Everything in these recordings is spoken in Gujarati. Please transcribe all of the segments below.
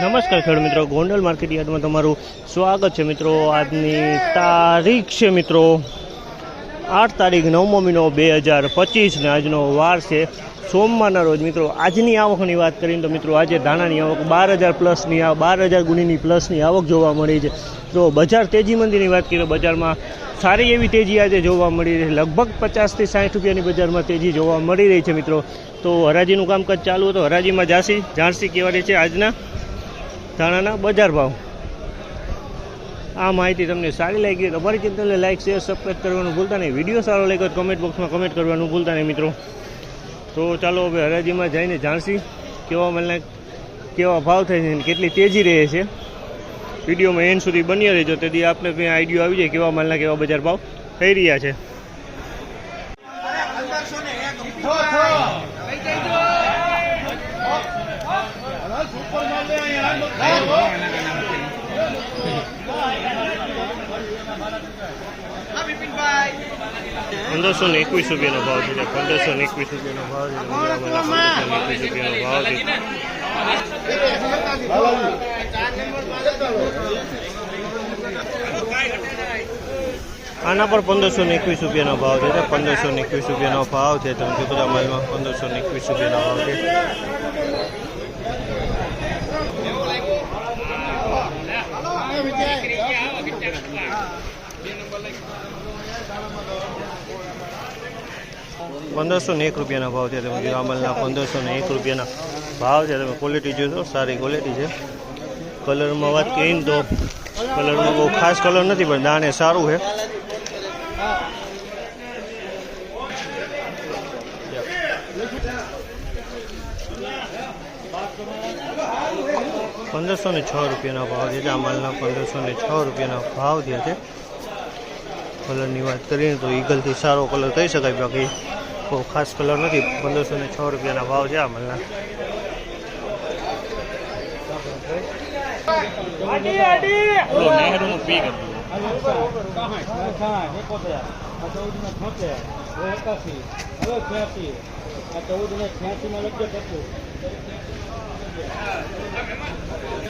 નમસ્કાર ખેડૂત મિત્રો. ગોંડલ માર્કેટ યાર્ડમાં તમારું સ્વાગત છે મિત્રો. આજની તારીખ છે મિત્રો આઠ તારીખ નવમો મહિનો બે હજાર પચીસને આજનો વાર છે સોમવારના રોજ. મિત્રો, આજની આવકની વાત કરીએ તો મિત્રો, આજે ધાણાની આવક બાર હજાર પ્લસની આ બાર હજાર ગુણીની પ્લસની આવક જોવા મળી છે. તો બજાર તેજી મંદીની વાત કરીએ તો બજારમાં સારી એવી તેજી આજે જોવા મળી રહી છે. લગભગ પચાસથી સાઠ રૂપિયાની બજારમાં તેજી જોવા મળી રહી છે મિત્રો. તો હરાજીનું કામકાજ ચાલુ હતું. હરાજીમાં ઝાંસી કેવા રહી છે આજના. ધાણાના બજાર ભાવ. આ માહિતી તમને સારી લાગી તો અમારી ચેનલને લાઈક શેર સબસ્ક્રાઈબ કરવાનું ભૂલતા નહીં. વીડિયો સારો લાગ્યો કમેન્ટ બોક્સમાં કમેન્ટ કરવાનું ભૂલતા નહીં મિત્રો. તો ચાલો હવે હરાજીમાં જઈને જાણશી કેવા મને કેવા ભાવ થાય છે કેટલી તેજી રહે છે. વિડીયોમાં એન્ડ સુધી બની રહેજો. તેથી આપને કંઈ આઈડિયો આવી જાય કેવા માલના કેવા બજાર ભાવ થઈ રહ્યા છે. પંદરસો ને એકવીસ રૂપિયાનો ભાવ છે પંદરસો ને એકવીસ રૂપિયાનો ભાવ છે એકવીસ રૂપિયાનો ભાવ છે આના પર પંદરસો ને એકવીસ રૂપિયાનો ભાવ છે, પંદરસો ને એકવીસ રૂપિયાનો ભાવ છે તમે બધા માલમાં પંદરસો ને એકવીસ રૂપિયાનો ભાવ છે. પંદરસો ને એક રૂપિયાના ભાવ છે તમે જો અમલના પંદરસો ને એક રૂપિયાના ભાવ છે તમે ક્વોલિટી જોશો, સારી ક્વોલિટી છે. કલરમાં વાત કરીએ તો કલરમાં બહુ ખાસ કલર નથી, પણ દાણે સારું છે. પંદરસો ને છ રૂપિયાના ભાવ છે આ માલના પંદરસો ને છ રૂપિયાના ભાવ થયા છે કલરની વાત કરીએ તો ઈગલથી સારો કલર કહી શકાય, બાકી બહુ ખાસ કલર નથી. પંદરસો ને છ રૂપિયાના ભાવ છે આ માલના.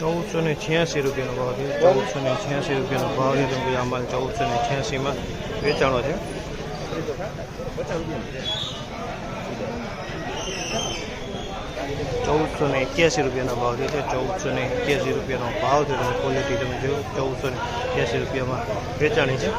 ચૌદસો ને છ્યાસી રૂપિયાનો ભાવ છે. ચૌદસો ને છ્યાસી રૂપિયાનો ભાવ છે. તો ભાઈ આ ચૌદસો ને છ્યાસીમાં વેચાણો છે. ચૌદસો ને એક્યાસી રૂપિયાનો ભાવ છે. ચૌદસો ને એક્યાસી રૂપિયાનો ભાવ છે. તમે ક્વોલિટી તમે જોયો, ચૌદસો ને એક્યાસી રૂપિયામાં વેચાણી છે.